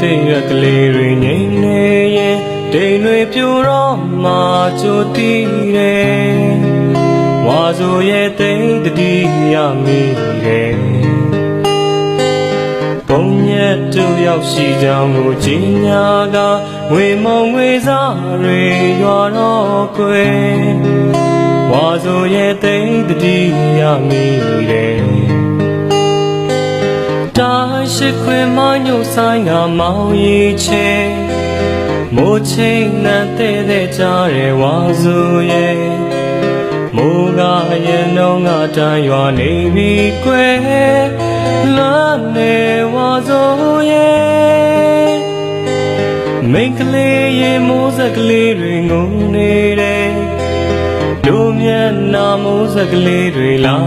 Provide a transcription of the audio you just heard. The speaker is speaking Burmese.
တိတ်ရကလေးတွေငိမ့်နေရင်တိမ်တွေပြိုတော့မှကြိုတည်တယ်ဝါဆိုရဲ့တိမ်တတိယမိတယ်ပုံညက်တူရောက်ရှိကြောင်းကိုကြီးညာကငွေမုံငွေစားတွေရွာတော့ကွယ်ဝါဆိုရဲ့တိမ်တတိယမိတယ် ရှိခွေမညိုဆိုင်ကမောင်ရီချေမိုးချိန်နဲ့တဲ့တဲ့ကြရဲဝါစုရဲ့မိုးကရဲ့လုံးကတန်ရွာနေပြီကွယ်လွမ်းနေဝါစုရဲ့မိန်းကလေးရဲ့မိုးစက်ကလေးတွေငုံနေတယ်တို့မျက်နှာမိုးစက်ကလေးတွေလာ